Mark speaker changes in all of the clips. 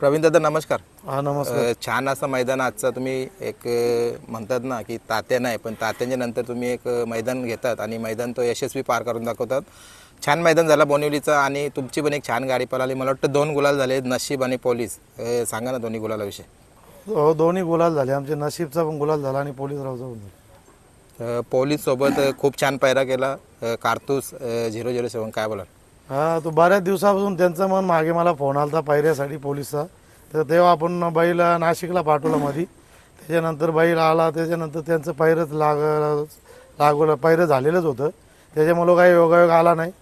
Speaker 1: प्रवीण दादा नमस्कार.
Speaker 2: हा नमस्कार.
Speaker 1: अ, छान असं मैदान आजचं तुम्ही एक अ, म्हणतात ना की तात्या नाही पण तात्यांच्या नंतर तुम्ही एक अ, मैदान घेतात आणि मैदान तो यशस्वी पार करून दाखवतात. छान मैदान झाला बोनिवलीचा आणि तुमची पण एक छान गाडी पळाली. मला वाटतं दोन गुलाल झाले नशीब आणि पोलीस. अ, सांगा ना दोन्ही गुलालाविषयी.
Speaker 2: हो दोन्ही गुलाल झाले. आमचे नशीबचा पण गुलाल झाला आणि पोलीस रावचा पण झाला.
Speaker 1: अ, पोलीस सोबत अ, खूप छान पैरा केला. अ, कारतूस झिरो झिरो सेवन काय बोला
Speaker 2: हा तो बऱ्याच दिवसापासून त्यांचं मन मागे मला फोन आला पायऱ्यासाठी पोलिसचा. तर तेव्हा आपण बैल नाशिकला पाठवला मधी. त्याच्यानंतर बैल आला त्याच्यानंतर त्यांचं पायरच लाग लागवलं पायरं झालेलंच होतं. त्याच्यामुळं काही योगायोग आला नाही.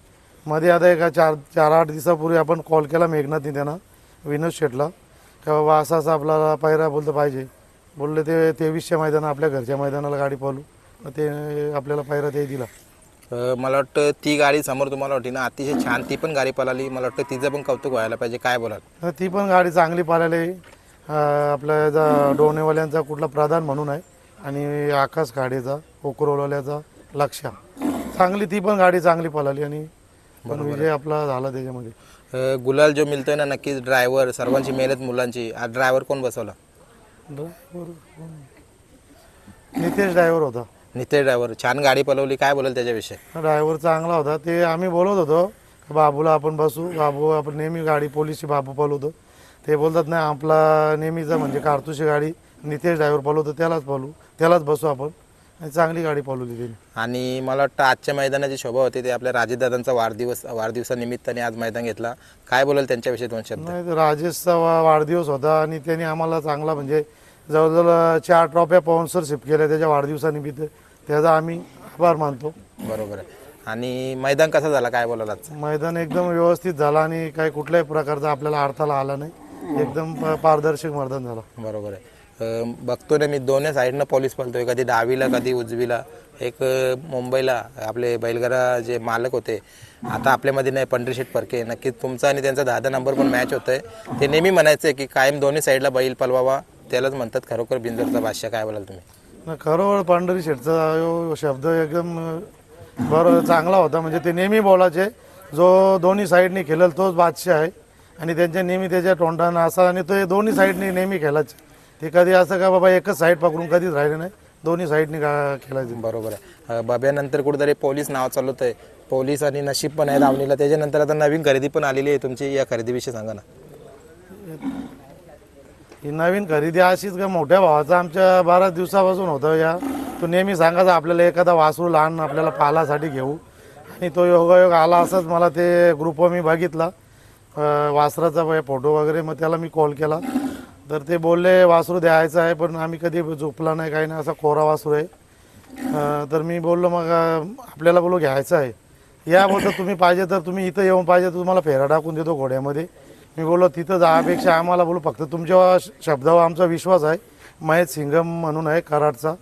Speaker 2: मध्ये आता एका चार चार आठ दिवसापूर्वी आपण कॉल केला मेघनाथनी त्यांना विनोद शेटला. का बाबा असा असा आपल्याला पायरा बोलतं पाहिजे. बोलले ते तेवीसच्या मैदान आपल्या घरच्या मैदानाला गाडी पालू ते आपल्याला पायरा ते दिला.
Speaker 1: मला वाटतं ती गाडी समोर तुम्हाला वाटली ना अतिशय छान ती पण गाडी पळाली. मला वाटतं तिचं पण कौतुक व्हायला पाहिजे. काय बोलाल?
Speaker 2: तर ती पण गाडी चांगली. अं, आपल्या याचा डोनेवाल्यांचा कुठला प्रधान म्हणून आहे. आणि आकाश गाडीचा कोकरोवाल्याचा लक्षा. चांगली ती पण गाडी चांगली पळाली आणि पण विजय आपला झाला त्याच्यामध्ये.
Speaker 1: गुलाल जो मिळतोय ना नक्कीच ड्रायव्हर सर्वांची मेहनत मुलांची. ड्रायव्हर कोण बसवला?
Speaker 2: ड्रायव्हर? नितेश ड्रायव्हर होता.
Speaker 1: नितेश ड्रायव्हर छान गाडी पळवली काय बोलाल त्याच्याविषयी?
Speaker 2: ड्रायव्हर चांगला होता. ते आम्ही बोलत होतो बाबूला आपण बसू. बाबू आपण नेहमी गाडी पोलीसची बाबू पळवतो ते बोलतात नाही आपला नेहमीचा म्हणजे कारतूची गाडी नितेश ड्रायव्हर पळवतो त्यालाच पळू त्यालाच बसू आपण. आणि चांगली गाडी पळवली त्यांनी.
Speaker 1: आणि मला वाटतं आजच्या मैदानाची शोभा होती. ते आपल्या राजेदादांचा वाढदिवस वाढदिवसानिमित्ताने आज मैदान घेतला. काय बोलाल त्यांच्याविषयी दोन शब्द?
Speaker 2: नाही राजेशचा वा- वाढदिवस होता आणि त्यांनी आम्हाला चांगला म्हणजे जवळजवळ चार ट्रॉफ्या स्पॉन्सरशिप केल्या त्याच्या वाढदिवसानिमित्त. त्याचा आम्ही आभार मानतो.
Speaker 1: बरोबर आहे. आणि मैदान कसं झाला? काय आज
Speaker 2: मैदान एकदम व्यवस्थित झाला आणि काही कुठल्याही प्रकारचा आपल्याला अडथळा आला नाही. एकदम प- पारदर्शक मैदान झाला.
Speaker 1: बरोबर आहे. अं, बघतो ना मी दोन्ही साईडनं पोलीस पळतोय. कधी डावीला कधी उजवीला. एक अं, मुंबईला आपले बैलगाडा जे मालक होते आता आपल्यामध्ये नाही पंढरीशेठ परके. नक्कीच तुमचा आणि त्यांचा दहा दहा नंबर पण मॅच होतोय. ते नेहमी म्हणायचं की कायम दोन्ही साईडला बैल पलवावा त्यालाच म्हणतात खरोखर बिंजरचा बादशाह काय बोलाल तुम्ही?
Speaker 2: न खरोखर पांढरी शेठचा यो शब्द एकदम अं, बरं चांगला होता. म्हणजे ते नेहमी बोलायचे. जो दोन्ही साईडनी खेळेल तोच बादशाह आहे. आणि त्यांच्या नेहमी त्याच्या तोंडानं असा आणि तो दोन्ही साईडनी नेहमी खेळायचे. ते कधी असं का बाबा एकच साईड पकडून कधीच राहिले नाही. दोन्ही साईडनी का खेळायचे.
Speaker 1: बरोबर आहे. अं, बाब्यानंतर कुठेतरी पोलीस नाव चालवत आहे पोलीस आणि नशीब पण आहे दावणीला त्याच्यानंतर आता नवीन खरेदी पण आलेली आहे. तुमची या खरेदीविषयी सांगा ना.
Speaker 2: ही नवीन खरेदी अशीच का मोठ्या भावाचा? आमच्या बारा दिवसापासून होतं या. तो नेहमी सांगायचा आपल्याला एखादा वासरू लहान आपल्याला पालासाठी घेऊ. आणि तो योगायोग आला असंच मला ते ग्रुपवर मी बघितला. वासराचा फोटो वगैरे मग त्याला मी कॉल केला. तर ते बोलले वासरू द्यायचं आहे पण आम्ही कधी झोपला नाही काही नाही असा कोरा वासरू आहे. तर मी बोललो मग आपल्याला बोलू घ्यायचं आहे. या बोलतो तुम्ही पाहिजे तर तुम्ही इथं येऊन पाहिजे तर तुम्हाला फेरा टाकून देतो घोड्यामध्ये. मी बोललो तिथं जाण्यापेक्षा आम्हाला बोलू फक्त तुमच्या श- शब्दावर आमचा विश्वास आहे. महेश सिंगम म्हणून आहे कराडचा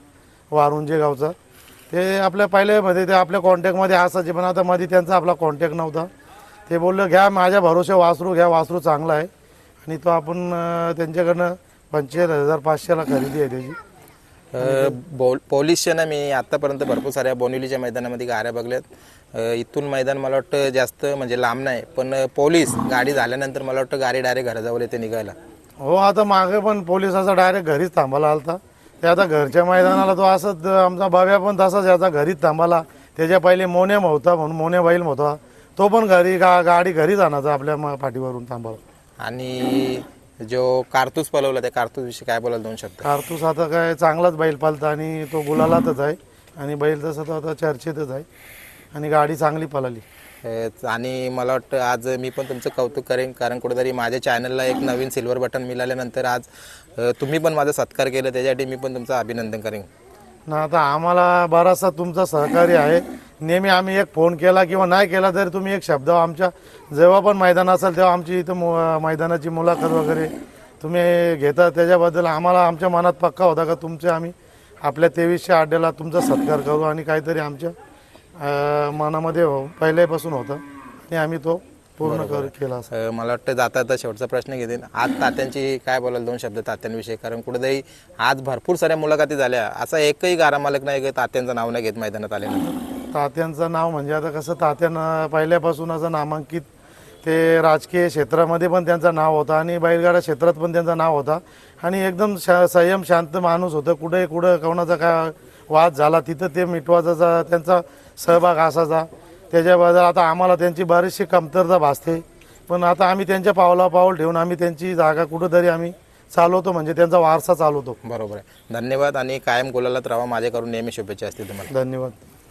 Speaker 2: वारुंजे गावचा. ते आपल्या पहिल्यामध्ये ते आपल्या कॉन्टॅक्टमध्ये असायचे पण आता मध्ये त्यांचा आपला कॉन्टॅक्ट नव्हता. ते बोललं घ्या माझ्या भरोसे वासरू घ्या वासरू चांगला आहे. आणि तो आपण त्यांच्याकडनं पंचेचाळीस हजार पाचशेला खरेदी आहे त्याची.
Speaker 1: अ, बो पोलीसच्या ना मी आतापर्यंत भरपूर साऱ्या बोनिवलीच्या मैदानामध्ये गाड्या बघल्यात. इथून मैदान मला वाटतं जास्त म्हणजे लांब नाही पण पोलीस गाडी झाल्यानंतर मला वाटतं गाडी डायरेक्ट घराजवळ येते निघायला.
Speaker 2: हो आता मागे पण पोलिसाचा डायरेक्ट घरीच थांबायला आलता. ते आता घरच्या मैदानाला तो असंच आमचा बाब्या पण तसाच याचा घरीच थांबाला त्याच्या पहिले मोन्याम होता म्हणून मोन्या बैल होता. तो पण घरी गा गाडी घरीच आणायचा आपल्या मा- पाठीवरून थांबाला
Speaker 1: आणि जो कारतूस पलवला त्या कारतूस विषयी काय बोलाल दोन शब्द?
Speaker 2: कारतूस आता काय चांगलाच बैल पालता आणि तो गुलालातच आहे. आणि बैल तसा तो आता चर्चेतच आहे. आणि गाडी चांगली पळाली
Speaker 1: अ, आणि मला वाटतं आज मी पण तुमचं कौतुक करेन कारण कुठेतरी माझ्या चॅनलला एक नवीन सिल्वर बटन मिळाल्यानंतर आज अ, तुम्ही पण माझा सत्कार केला त्याच्यासाठी मी पण तुमचं अभिनंदन करेन.
Speaker 2: ना आता आम्हाला बराचसा तुमचा सहकार्य आहे. नेहमी आम्ही एक फोन केला किंवा नाही केला तरी तुम्ही एक शब्द आमच्या जेव्हा पण मैदान असेल तेव्हा आमची इथं मु मैदानाची मुलाखत वगैरे तुम्ही घेता. त्याच्याबद्दल आम्हाला आमच्या मनात पक्का होता का तुमचे आम्ही आपल्या तेवीसशे अड्ड्याला तुमचा सत्कार करू आणि काहीतरी आमच्या मनामध्ये हो पहिल्यापासून होतं. आणि आम्ही तो पूर्ण कर केला
Speaker 1: अ, मला वाटतं जाता आता शेवटचा प्रश्न घेते. आज तात्यांची काय बोलाल दोन शब्द तात्यांविषयी? कारण कुठेतरी आज भरपूर साऱ्या मुलाखती झाल्या. असा एकही गारा मालक नाही की तात्यांचं नाव नाही घेत मैदानात आल्यानंतर.
Speaker 2: तात्यांचं नाव म्हणजे आता कसं तात्यानं पहिल्यापासून असं नामांकित ते राजकीय क्षेत्रामध्ये पण त्यांचं नाव होतं आणि बैलगाडा क्षेत्रात पण त्यांचं नाव होता. आणि एकदम शा संयम शांत माणूस होतं. कुठे कुठं कोणाचा काय वाद झाला तिथं ते मिटवाचा त्यांचा सहभाग असायचा. त्याच्याबद्दल आता आम्हाला त्यांची बरीचशी कमतरता भासते. पण आता आम्ही त्यांच्या पावला पाऊल ठेवून आम्ही त्यांची जागा कुठंतरी आम्ही चालवतो म्हणजे त्यांचा वारसा चालवतो.
Speaker 1: बरोबर आहे. धन्यवाद आणि कायम गुलालात राहा. माझ्याकडून नेहमी शुभेच्छा असतील तुम्हाला.
Speaker 2: धन्यवाद.